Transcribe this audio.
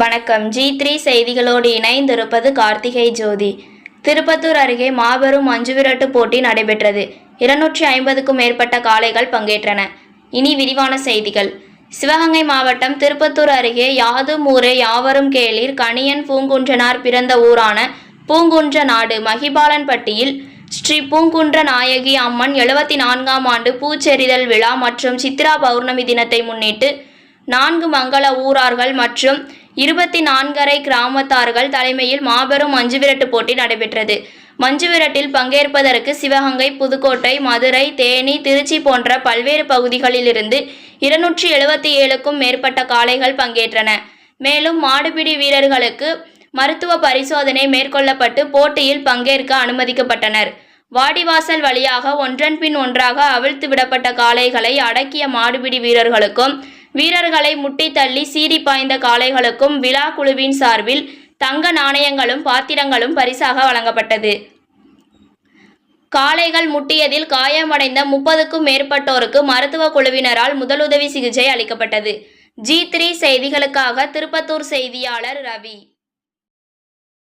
வணக்கம். G three செய்திகளோடு இணைந்திருப்பது கார்த்திகை ஜோதி. திருப்பத்தூர் அருகே மாபெரும் மஞ்சுவிரட்டு போட்டி நடைபெற்றது. இருநூற்றி ஐம்பதுக்கும் மேற்பட்ட காளைகள் பங்கேற்றன. இனி விரிவான செய்திகள். சிவகங்கை மாவட்டம் திருப்பத்தூர் அருகே யாதும் ஊரே யாவரும் கேளிர் கணியன் பூங்குன்றனார் பிறந்த ஊரான பூங்குன்ற நாடு மகிபாலன்பட்டியில் ஸ்ரீ பூங்குன்ற நாயகி அம்மன் எழுபத்தி நான்காம் ஆண்டு பூச்செறிதல் விழா மற்றும் சித்ரா பௌர்ணமி தினத்தை முன்னிட்டு நான்கு மங்கள ஊரார்கள் மற்றும் இருபத்தி நான்கரை கிராமத்தார்கள் தலைமையில் மாபெரும் மஞ்சுவிரட்டு போட்டி நடைபெற்றது. மஞ்சுவிரட்டில் பங்கேற்பதற்கு சிவகங்கை புதுக்கோட்டை மதுரை தேனி திருச்சி போன்ற பல்வேறு பகுதிகளிலிருந்து இருநூற்றி எழுபத்தி ஏழுக்கும் மேற்பட்ட காளைகள் பங்கேற்றன. மேலும் மாடுபிடி வீரர்களுக்கு மருத்துவ பரிசோதனை மேற்கொள்ளப்பட்டு போட்டியில் பங்கேற்க அனுமதிக்கப்பட்டனர். வாடிவாசல் வழியாக ஒன்றன் பின் ஒன்றாக அவிழ்த்து விடப்பட்ட காளைகளை அடக்கிய மாடுபிடி வீரர்களுக்கும் வீரர்களை முட்டி தள்ளி சீறி பாய்ந்த காளைகளுக்கும் விழா குழுவின் சார்பில் தங்க நாணயங்களும் பாத்திரங்களும் பரிசாக வழங்கப்பட்டது. காளைகள் முட்டியதில் காயமடைந்த முப்பதுக்கும் மேற்பட்டோருக்கு மருத்துவ குழுவினரால் முதலுதவி சிகிச்சை அளிக்கப்பட்டது. ஜி த்ரீ செய்திகளுக்காக திருப்பத்தூர் செய்தியாளர் ரவி.